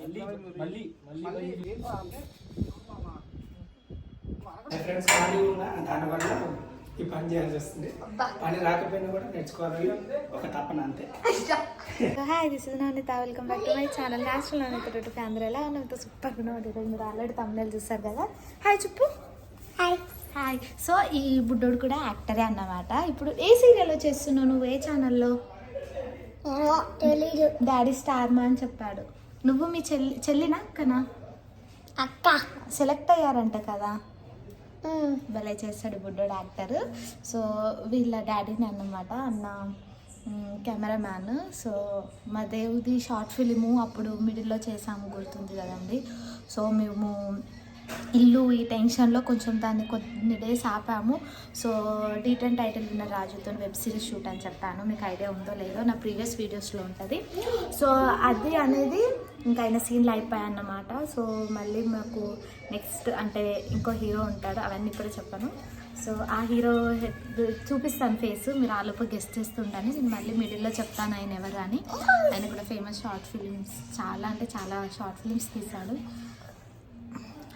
మళ్ళీ మళ్ళీ ఫ్రెండ్స్ ఖాళీ ఉన్నా దానివల్ల ఈ పని చేయాల్సి వస్తుంది. పని రాకపోయినా కూడా నేర్చుకోవాలి. ఒక తపన అంతే. Hi this is Navaneetha welcome back to my channel national Navaneetha family ఎలా ఉన్నంత సూపర్ ఉన్నది ఈరోజు మీరు ఆల్రెడీ తమిళ చూస్తారు కదా. హాయ్ చెప్పు హాయ్ హాయ్ సో ఈ బుడ్డోడు కూడా యాక్టరే అన్నమాట. ఇప్పుడు ఏ సీరియల్లో చేస్తున్నావు నువ్వు? ఏ ఛానల్లో డాడీ స్టార్ మా అని చెప్పాడు. నువ్వు మీ చెల్లి చెల్లినా అక్కనా? అక్క. సెలెక్ట్ అయ్యారంట కదా? భలే చేస్తాడు బుడ్డోడు యాక్టర్. సో వీళ్ళ డాడీని అన్నమాట అన్న కెమెరామ్యాన్. సో మా దేవుది షార్ట్ ఫిలిము అప్పుడు మిడిల్లో చేసాము గుర్తుంది కదండి. సో మేము ఇల్లు ఈ టెన్షన్లో కొంచెం దాన్ని కొన్ని డేస్ ఆపాము. సో డీటెన్ టైటిల్ ఉన్న రాజుతో వెబ్ సిరీస్ షూట్ అని చెప్పాను. మీకు ఐడియా ఉందో లేదో నా ప్రీవియస్ వీడియోస్లో ఉంటుంది. సో అది అనేది ఇంకా ఆయన సీన్లు అన్నమాట సో మళ్ళీ మాకు నెక్స్ట్ అంటే ఇంకో హీరో ఉంటాడు అవన్నీ ఇప్పుడు చెప్పాను. సో ఆ హీరో చూపిస్తాను ఫేస్ మీరు ఆలోపు గెస్ట్ చేస్తుంటాను నేను మళ్ళీ మిడిల్లో చెప్తాను ఆయన ఎవరు అని. ఆయన కూడా ఫేమస్ షార్ట్ ఫిలిమ్స్ చాలా అంటే చాలా షార్ట్ ఫిలిమ్స్ తీశాడు.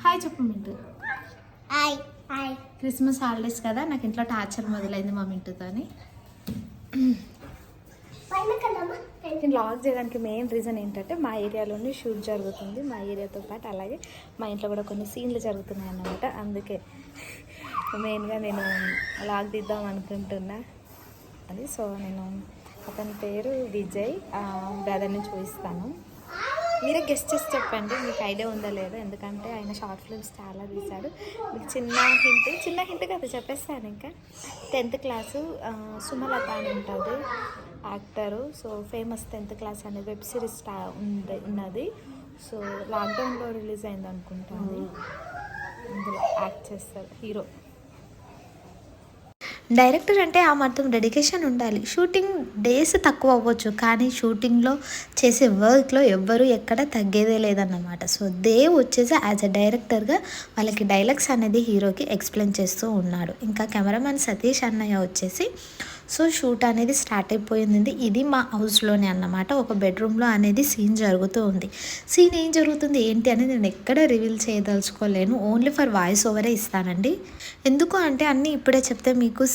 హాయ్ చెప్పు Mintu. Hi hi. Christmas holidays కదా నాకు ఇంట్లో టార్చర్ మొదలైంది మా మింటూతో నేను లాగ్ చేయడానికి మెయిన్ రీజన్ ఏంటంటే మా ఏరియాలోనే షూట్ జరుగుతుంది. మా ఏరియాతో పాటు అలాగే మా ఇంట్లో కూడా కొన్ని సీన్లు జరుగుతున్నాయి అన్నమాట అందుకే మెయిన్గా నేను లాగ్ తీద్దాం అనుకుంటున్నా. అది సో నేను అతని పేరు విజయ్ బ్రదర్ని చూపిస్తాను. మీరే గెస్ట్ చేసి చెప్పండి. మీకు ఐడియా ఉందా లేదా? ఎందుకంటే ఆయన షార్ట్ ఫిల్మ్స్ చాలా తీశాడు. మీకు చిన్న హింట్ చిన్న హింట్ కదా చెప్పేస్తాను ఇంకా. టెన్త్ క్లాసు సుమలత అని ఉంటుంది. Actor. So famous tenth class అనే వెబ్ సిరీస్ స్టా ఉంది ఉన్నది. సో లాక్డౌన్లో రిలీజ్ అయింది అనుకుంటుంది అందులో యాక్ట్ చేస్తారు హీరో. డైరెక్టర్ అంటే ఆ మాత్రం డెడికేషన్ ఉండాలి. షూటింగ్ డేస్ తక్కువ అవ్వచ్చు కానీ షూటింగ్లో చేసే వర్క్లో ఎవ్వరు ఎక్కడ తగ్గేదే లేదన్నమాట. సో దేవ్ వచ్చేసి యాజ్ అ డైరెక్టర్గా వాళ్ళకి డైలాగ్స్ అనేది హీరోకి ఎక్స్ప్లెయిన్ చేస్తూ ఉన్నాడు. ఇంకా కెమెరామెన్ సతీష్ అన్నయ్య వచ్చేసి సో షూట్ అనేది స్టార్ట్ అయిపోయింది ఇది మా హౌస్లోనే అన్నమాట. ఒక బెడ్రూమ్లో అనేది సీన్ జరుగుతూ ఉంది. సీన్ ఏం జరుగుతుంది ఏంటి అనేది నేను ఎక్కడ రివీల్ చేయదలుచుకోలేను. ఓన్లీ ఫర్ వాయిస్ ఓవరే ఇస్తానండి. ఎందుకు అంటే అన్నీ ఇప్పుడే చెప్తే మీకు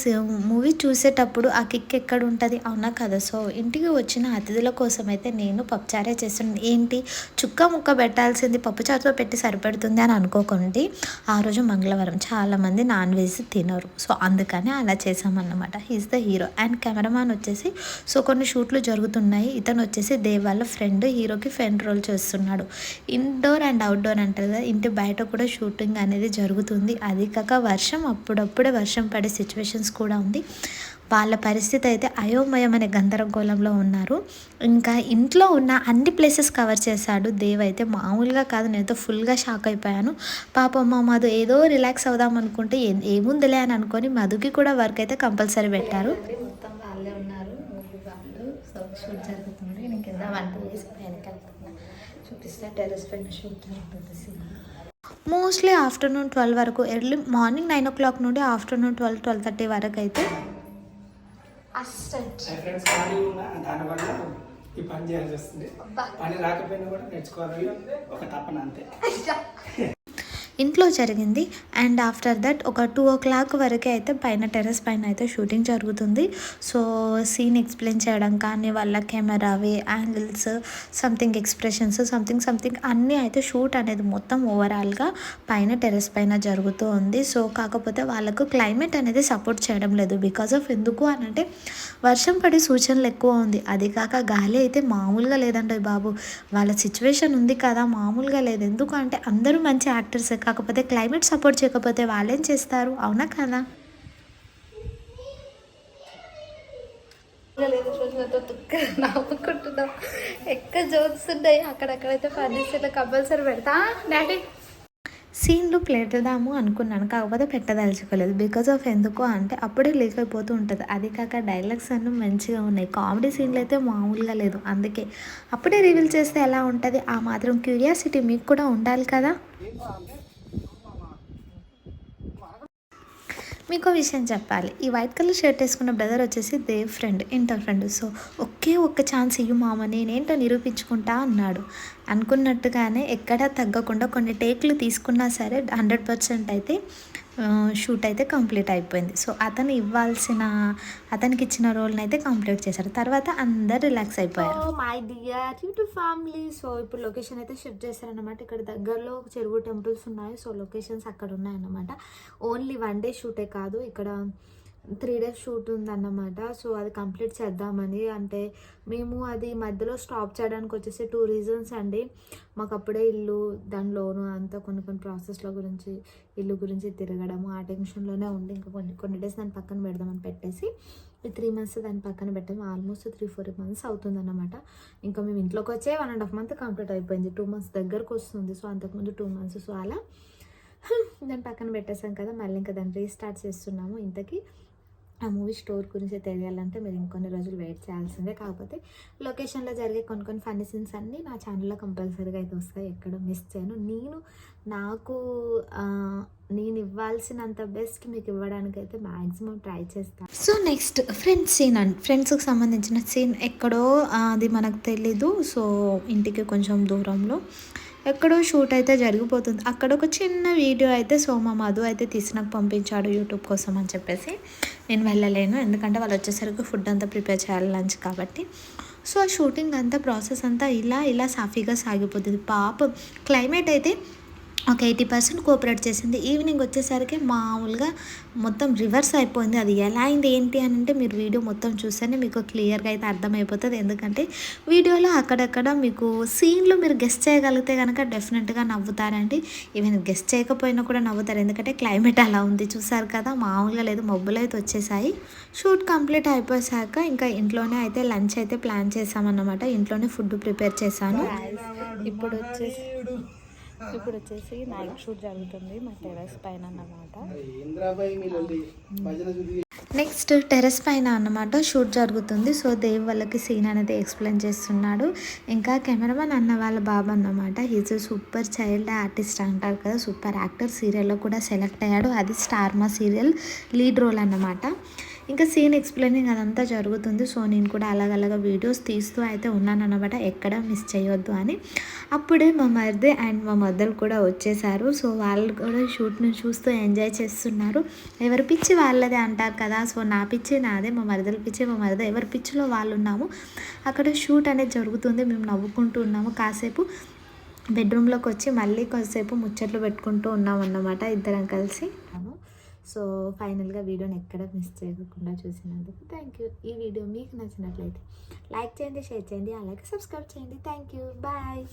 మూవీ చూసేటప్పుడు ఆ కిక్ ఎక్కడ ఉంటుంది? అవునా కదా? సో ఇంటికి వచ్చిన అతిథుల కోసం అయితే నేను పప్పుచారే చేస్తున్నాను ఏంటి? చుక్క ముక్క పెట్టాల్సింది పప్పుచారుతో పెట్టి సరిపెడుతుంది అని అనుకోకండి. ఆ రోజు మంగళవారం. చాలామంది నాన్ వెజ్ తినరు. సో అందుకని అలా చేసామన్నమాట he's the hero hero. And cameraman వచ్చేసి సో కొన్ని షూట్లు జరుగుతున్నాయి. ఇతను వచ్చేసి దేవ్ వాళ్ళ ఫ్రెండ్ హీరోకి ఫ్రెండ్ రోల్ చేస్తున్నాడు. ఇండోర్ అండ్ అవుట్డోర్ అంటారు కదా ఇంటి బయట కూడా షూటింగ్ అనేది జరుగుతుంది. అది కాక వర్షం అప్పుడప్పుడే వర్షం పడే సిచ్యువేషన్స్ కూడా ఉంది. వాళ్ళ పరిస్థితి అయితే అయోమయం అనే గందరగోళంలో ఉన్నారు. ఇంకా ఇంట్లో ఉన్న అన్ని ప్లేసెస్ కవర్ చేశాడు. దేవ్ అయితే మామూలుగా కాదు. నేనైతే ఫుల్గా షాక్ అయిపోయాను. పాపం మా మధు ఏదో రిలాక్స్ అవుదాం అనుకుంటే ఏ- ఏముందిలే అని అనుకొని మధుకి కూడా వర్క్ అయితే కంపల్సరీ పెట్టారు. మొత్తం వాళ్ళే ఉన్నారు. వాళ్ళు సో షూట్ జరుగుతుంది. నేను కింద వంట చేసి పైనకి వెళ్తున్నా. చూపిస్తే టెరెస్ పైన షూట్ జరుగుతుంది మోస్ట్లీ ఆఫ్టర్నూన్ ట్వెల్వ్ వరకు early morning nine o'clock నుండి ఆఫ్టర్నూన్ ట్వెల్వ్ ట్వెల్వ్ థర్టీ వరకు అయితే అసిస్టెంట్ ఫ్రెండ్స్ ఖాళీ ఉన్నా దానివల్ల ఈ పని చేయాల్సి వస్తుంది. పని రాకపోయినా కూడా నేర్చుకోవాలి. ఒక తపన అంతే. ఇంట్లో జరిగింది. అండ్ ఆఫ్టర్ దట్ ఒక టూ ఓ క్లాక్ వరకే అయితే పైన టెర్రస్ పైన అయితే షూటింగ్ జరుగుతుంది. సో సీన్ ఎక్స్ప్లెయిన్ చేయడం కానీ వాళ్ళ camera way angles something expressions something something అన్నీ అయితే షూట్ అనేది మొత్తం ఓవరాల్గా పైన టెర్రస్ పైన జరుగుతూ ఉంది. సో కాకపోతే వాళ్ళకు క్లైమేట్ అనేది సపోర్ట్ చేయడం లేదు. బికాస్ ఆఫ్ ఎందుకు అని అంటే వర్షం పడే సూచనలు ఎక్కువ ఉంది. అది కాక గాలి అయితే మామూలుగా లేదండి బాబు. వాళ్ళ సిచ్యువేషన్ ఉంది కదా మామూలుగా లేదు. ఎందుకు అంటే అందరూ మంచి యాక్టర్స్ కాకపోతే క్లైమేట్ సపోర్ట్ చేయకపోతే వాళ్ళేం చేస్తారు? అవునా కదా? నవ్వుకుంటున్నాం ఎక్కడ జోక్స్ ఉన్నాయి? అక్కడక్కడైతే ఫర్నిచర్లో కంపల్సరీ పెడతా. డాడీ. సీన్లు పెడదాము అనుకున్నాను కాకపోతే పెట్టదలుచుకోలేదు. బికాస్ ఆఫ్ ఎందుకు అంటే అప్పుడే లీక్ అయిపోతూ ఉంటుంది. అది కాక డైలాగ్స్ అన్నీ మంచిగా ఉన్నాయి. కామెడీ సీన్లు అయితే మామూలుగా లేదు. అందుకే అప్పుడే రివీల్ చేస్తే ఎలా ఉంటుంది? ఆ మాత్రం క్యూరియాసిటీ మీకు కూడా ఉండాలి కదా? మీకు విషయం చెప్పాలి. ఈ వైట్ కలర్ షర్ట్ వేసుకున్న బ్రదర్ వచ్చేసి Dev friend inter friend. So ఒకే ఒక్క ఛాన్స్ ఇయ్యు మామ నేనేంటో నిరూపించుకుంటా అన్నాడు. అనుకున్నట్టుగానే ఎక్కడా తగ్గకుండా కొన్ని టేక్లు తీసుకున్నా సరే హండ్రెడ్ పర్సెంట్ అయితే షూట్ అయితే కంప్లీట్ అయిపోయింది. సో అతను ఇవ్వాల్సిన అతనికి ఇచ్చిన రోల్ని అయితే కంప్లీట్ చేశారు. తర్వాత అందరు రిలాక్స్ అయిపోయారు. My dear YouTube family so ఇప్పుడు లొకేషన్ అయితే షిఫ్ట్ చేశారనమాట ఇక్కడ దగ్గరలో చెరువు టెంపుల్స్ ఉన్నాయి. సో లొకేషన్స్ అక్కడ ఉన్నాయన్నమాట. ఓన్లీ వన్ డే షూటే కాదు. ఇక్కడ త్రీ డేస్ షూట్ ఉందన్నమాట. సో అది కంప్లీట్ చేద్దామని. అంటే మేము అది మధ్యలో స్టాప్ చేయడానికి వచ్చేసి టూ రీజన్స్ అండి. మాకు అప్పుడే ఇల్లు దాని లోను అంతా కొన్ని కొన్ని ప్రాసెస్ల గురించి ఇల్లు గురించి తిరగడము ఆ టెన్షన్లోనే ఉండి ఇంకా కొన్ని కొన్ని డేస్ దాని పక్కన పెడదామని పెట్టేసి ఈ త్రీ మంత్స్ దాని పక్కన పెట్టాము. ఆల్మోస్ట్ త్రీ ఫోర్ మంత్స్ అవుతుందన్నమాట. ఇంకా మేము ఇంట్లోకి వచ్చే one and half month complete అయిపోయింది. టూ మంత్స్ దగ్గరకు వస్తుంది. సో అంతకుముందు టూ మంత్స్ సో అలా. దాని పక్కన పెట్టేసాం కదా. మళ్ళీ ఇంకా దాన్ని రీస్టార్ట్ చేస్తున్నాము ఇంతకీ. ఆ మూవీ స్టోర్ గురించి తెలియాలంటే మీరు ఇంకొన్ని రోజులు వెయిట్ చేయాల్సిందే. కాకపోతే లొకేషన్లో జరిగే కొన్ని కొన్ని ఫన్నీ సీన్స్ అన్నీ నా ఛానల్లో కంపల్సరీగా అయితే వస్తాయి. ఎక్కడ మిస్ చేయను. నేను నాకు నేను ఇవ్వాల్సినంత బెస్ట్ మీకు ఇవ్వడానికి అయితే మ్యాక్సిమం ట్రై చేస్తాను so next friends scene and ఫ్రెండ్స్కి సంబంధించిన సీన్ ఎక్కడో అది మనకు తెలీదు. సో ఇంటికి కొంచెం దూరంలో. ఎక్కడో షూట్ అయితే జరిగిపోతుంది. అక్కడ ఒక చిన్న వీడియో అయితే సోమ మధు అయితే తీసి నాకు పంపించాడు యూట్యూబ్ కోసం అని చెప్పేసి. నేను వెళ్ళలేను ఎందుకంటే వాళ్ళు వచ్చేసరికి ఫుడ్ అంతా ప్రిపేర్ చేయాలి లంచ్ కాబట్టి. సో ఆ షూటింగ్ అంతా ప్రాసెస్ అంతా ఇలా ఇలా సాఫీగా సాగిపోతుంది. పాప క్లైమేట్ అయితే ఒక ఎయిటీ పర్సెంట్ కోఆపరేట్ చేసింది. ఈవినింగ్ వచ్చేసరికి మామూలుగా మొత్తం రివర్స్ అయిపోయింది. అది ఎలా అయింది ఏంటి అని అంటే మీరు వీడియో మొత్తం చూస్తేనే మీకు క్లియర్గా అయితే అర్థమైపోతుంది. ఎందుకంటే వీడియోలో అక్కడక్కడ మీకు సీన్లు మీరు గెస్ట్ చేయగలిగితే కనుక డెఫినెట్గా నవ్వుతారండి. ఈవెన్ గెస్ట్ చేయకపోయినా కూడా నవ్వుతారు. ఎందుకంటే క్లైమేట్ అలా ఉంది చూసారు కదా మామూలుగా లేదు మబ్బులు అయితే వచ్చేసాయి. షూట్ కంప్లీట్ అయిపోయాక ఇంకా ఇంట్లోనే అయితే లంచ్ అయితే ప్లాన్ చేసామన్నమాట ఇంట్లోనే ఫుడ్ ప్రిపేర్ చేశాను. ఇప్పుడు వచ్చేసి ఇప్పుడు వచ్చేసి నైట్ షూట్ జరుగుతుంది. మా టెరస్ పైన అన్నమాట. నెక్స్ట్ టెర్రస్ పైన అన్నమాట షూట్ జరుగుతుంది. సో దేవ్ వాళ్ళకి సీన్ అనేది ఎక్స్ప్లెయిన్ చేస్తున్నాడు. ఇంకా కెమెరామెన్ అన్న వాళ్ళ బాబు అన్నమాట. హీజ్ సూపర్ చైల్డ్ ఆర్టిస్ట్ అంటారు కదా. సూపర్ యాక్టర్ సీరియల్లో కూడా సెలెక్ట్ అయ్యాడు. అది స్టార్మా సీరియల్ లీడ్ రోల్ అన్నమాట. ఇంకా సీన్ ఎక్స్ప్లెయినింగ్ అదంతా జరుగుతుంది. సో నేను కూడా అలాగలాగ వీడియోస్ తీస్తూ అయితే ఉన్నాను అనమాట ఎక్కడ మిస్ చేయొద్దు అని. అప్పుడే మా మరిది అండ్ మా మద్దలు కూడా వచ్చేసారు. సో వాళ్ళు కూడా షూట్ని చూస్తూ ఎంజాయ్ చేస్తున్నారు. ఎవరి పిచ్చి వాళ్ళదే అంటారు కదా. సో నా పిచ్చి నాదే మా మరిదల పిచ్చి మా మరిద ఎవరి పిచ్చిలో వాళ్ళు ఉన్నాము. అక్కడ షూట్ అనేది జరుగుతుంది. మేము నవ్వుకుంటూ ఉన్నాము. కాసేపు బెడ్రూమ్లోకి వచ్చి మళ్ళీ కొద్దిసేపు ముచ్చట్లు పెట్టుకుంటూ ఉన్నాం అన్నమాట ఇద్దరం కలిసి. సో ఫైనల్గా వీడియోని ఎక్కడ మిస్ చేయకుండా చూసినందుకు థ్యాంక్ యూ ఈ వీడియో మీకు నచ్చినట్లయితే లైక్ చేయండి షేర్ చేయండి అలాగే సబ్స్క్రైబ్ చేయండి. Thank you bye